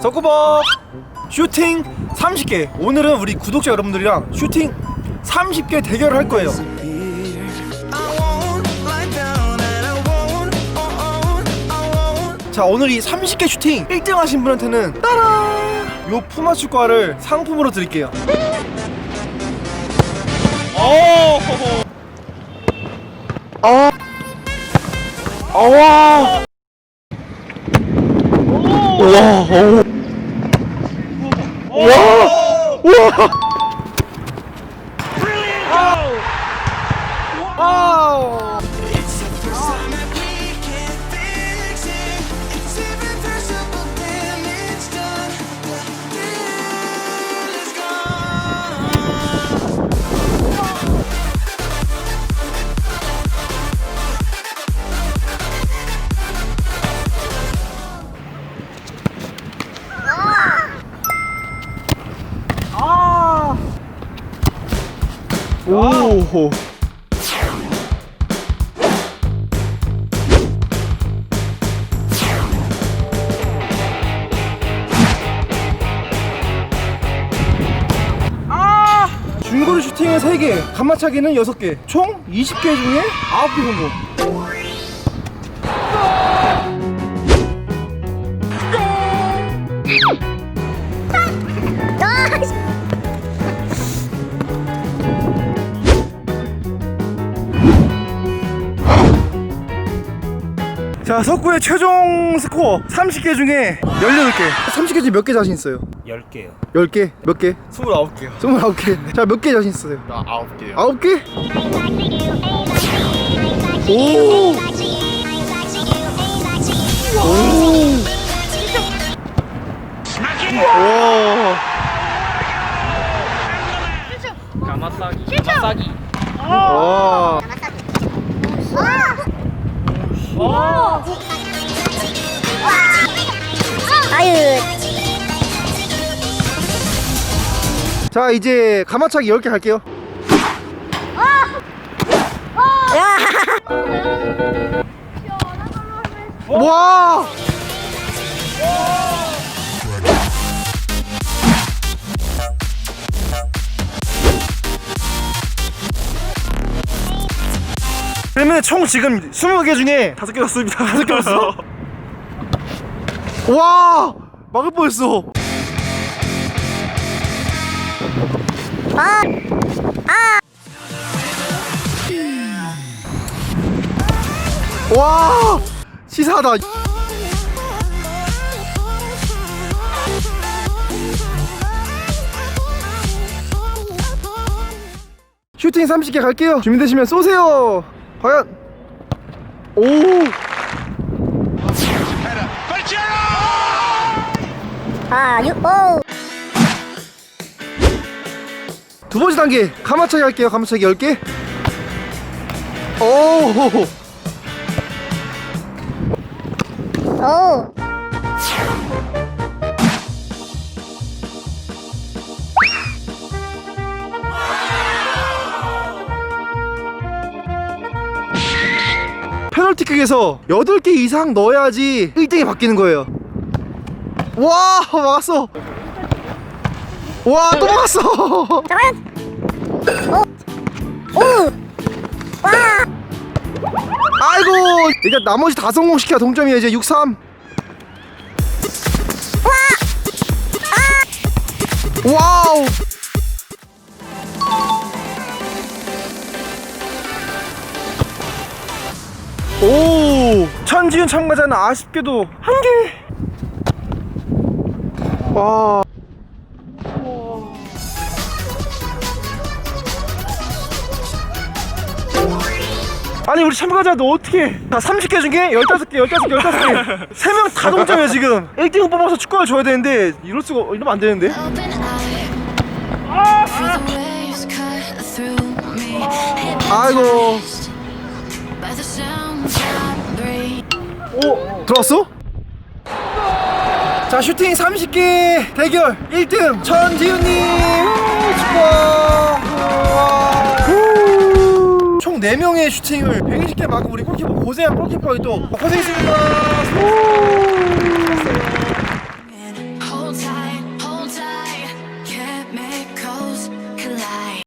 서쿠버 슈팅 30개 오늘은 우리 구독자 여러분들이랑 슈팅 30개 대결을 할 거예요 자 오늘 이 30개 슈팅 1등 하신 분한테는 따라 요 푸마 축구화를 상품으로 드릴게요 오 아. 아, 와. 와, 오. 와, 와. 오. 아! 중거리 슈팅은 3개, 간마차기는 6개, 총 20개 중에 9개 성공. 자, 석구의 최종 스코어 30개 중에 18개. 30개 중에 몇 개 자신 있어요? 10개요 10개? 몇 개? 29개요 29개. 자, 몇 개 자신 있어요? 나 9개요 9개? 오! 오! 와! 가마사기 가마사기 와! 아유 자, 이제 가마차기 10개 갈게요. 와! 그러면 총 지금 20개 중에 5개 왔습니다. 5개 왔어. 와! 막을 뻔했어. 와! 시사하다. 슈팅 30개 갈게요. 준비되시면 쏘세요. 과연 오! 아 유, 오 두 번째 단계 가마차기 할게요. 가마차기 10개. 오! 오 페널티킥에서 8개 이상 넣어야지 1등이 바뀌는 거예요. 와, 막았어. 와, 또 막았어. 아이고, 이제 나머지 다 성공시켜 동점이야 이제 6-3. 와우. 오, 천지훈 참가자는 아쉽게도 한 개. 와. 아니 우리 참가자도 어떻게 다 30개 중에 15개 15개 15개 3명 다 동점이야 지금 1등을 뽑아서 축구를 줘야 되는데 이럴 수가 이러면 안 되는데. 아이고 오 들어왔어? 자 슈팅 30개 대결 1등 천지훈님 축하 후. 총 4명의 슈팅을 120개 막은 우리 골키퍼 고생한 골키퍼 또 고생했습니다